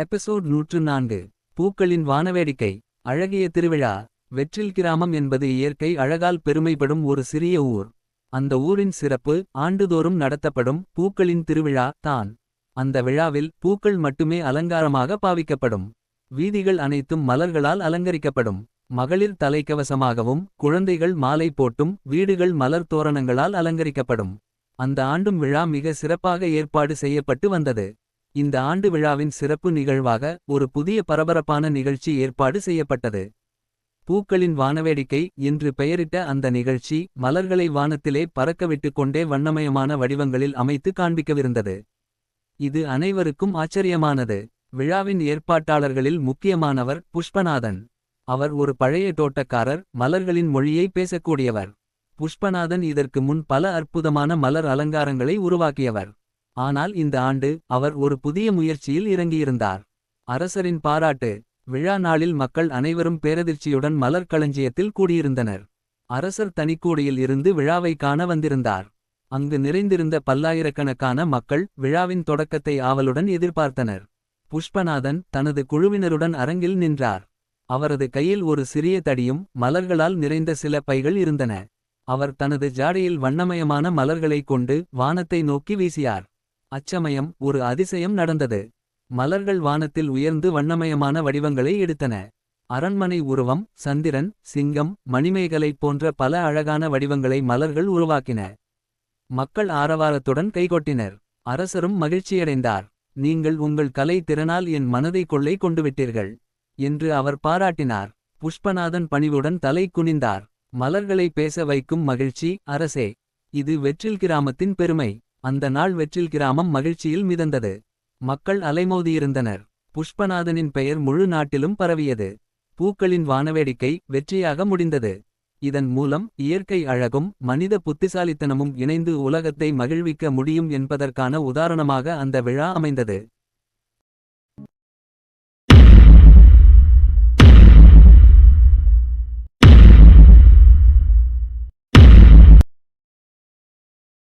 Episode நூற்று நான்கு பூக்களின் வானவேடிக்கை அழகிய திருவிழா வெற்றில் கிராமம் என்பது இயற்கை அழகால் பெருமைப்படும் ஒரு சிறிய ஊர். அந்த ஊரின் சிறப்பு ஆண்டுதோறும் நடத்தப்படும் பூக்களின் திருவிழா தான். அந்த விழாவில் பூக்கள் மட்டுமே அலங்காரமாக பாவிக்கப்படும். வீதிகள் அனைத்தும் மலர்களால் அலங்கரிக்கப்படும். மகளிர் தலைக்கவசமாகவும் குழந்தைகள் மாலை போட்டும் வீடுகள் மலர் தோரணங்களால் அலங்கரிக்கப்படும். அந்த ஆண்டும் விழா மிக சிறப்பாக ஏற்பாடு செய்யப்பட்டு வந்தது. இந்த ஆண்டு விழாவின் சிறப்பு நிகழ்வாக ஒரு புதிய பரபரப்பான நிகழ்ச்சி ஏற்பாடு செய்யப்பட்டது. பூக்களின் வானவேடிக்கை என்று பெயரிட்ட அந்த நிகழ்ச்சி மலர்களை வானத்திலே பறக்கவிட்டுக் கொண்டே வண்ணமயமான வடிவங்களில் அமைத்து காண்பிக்கவிருந்தது. இது அனைவருக்கும் ஆச்சரியமானது. விழாவின் ஏற்பாட்டாளர்களில் முக்கியமானவர் புஷ்பநாதன். அவர் ஒரு பழைய தோட்டக்காரர் மலர்களின் மொழியை பேசக்கூடியவர். புஷ்பநாதன் இதற்கு முன் பல அற்புதமான மலர் அலங்காரங்களை உருவாக்கியவர். ஆனால் இந்த ஆண்டு அவர் ஒரு புதிய முயற்சியில் இறங்கியிருந்தார். அரசரின் பாராட்டு விழா நாளில் மக்கள் அனைவரும் பேரதிர்ச்சியுடன் மலர் களஞ்சியத்தில் கூடியிருந்தனர். அரசர் தனிக்கூடியில் இருந்து விழாவை காண வந்திருந்தார். அங்கு நிறைந்திருந்த பல்லாயிரக்கணக்கான மக்கள் விழாவின் தொடக்கத்தை ஆவலுடன் எதிர்பார்த்தனர். புஷ்பநாதன் தனது குழுவினருடன் அரங்கில் நின்றார். அவரது கையில் ஒரு சிறிய தடியும் மலர்களால் நிறைந்த சில பைகள் இருந்தன. அவர் தனது ஜாடையில் வண்ணமயமான மலர்களைக் கொண்டு வானத்தை நோக்கி வீசியார் அச்சமயம் ஒரு அதிசயம் நடந்தது. மலர்கள் வானத்தில் உயர்ந்து வண்ணமயமான வடிவங்களை எடுத்தன. அரண்மனை உருவம் சந்திரன் சிங்கம் மணிமேகலை போன்ற பல அழகான வடிவங்களை மலர்கள் உருவாக்கின. மக்கள் ஆரவாரத்துடன் கைகொட்டினர். அரசரும் மகிழ்ச்சியடைந்தார். நீங்கள் உங்கள் கலை திறனால் என் மனதை கொள்ளை கொண்டுவிட்டீர்கள் என்று அவர் பாராட்டினார். புஷ்பநாதன் பணிவுடன் தலை குனிந்தார். மலர்களை பேச வைக்கும் மகிழ்ச்சி அரசே இது வெற்றில் கிராமத்தின் பெருமை. அந்த நாள் வெற்றில் கிராமம் மகிழ்ச்சியில் மிதந்தது. மக்கள் அலைமோதியிருந்தனர். புஷ்பநாதனின் பெயர் முழு நாட்டிலும் பரவியது. பூக்களின் வானவேடிக்கை வெற்றியாக முடிந்தது. இதன் மூலம் இயற்கை அழகும் மனித புத்திசாலித்தனமும் இணைந்து உலகத்தை மகிழ்விக்க முடியும் என்பதற்கான உதாரணமாக அந்த விழா அமைந்தது.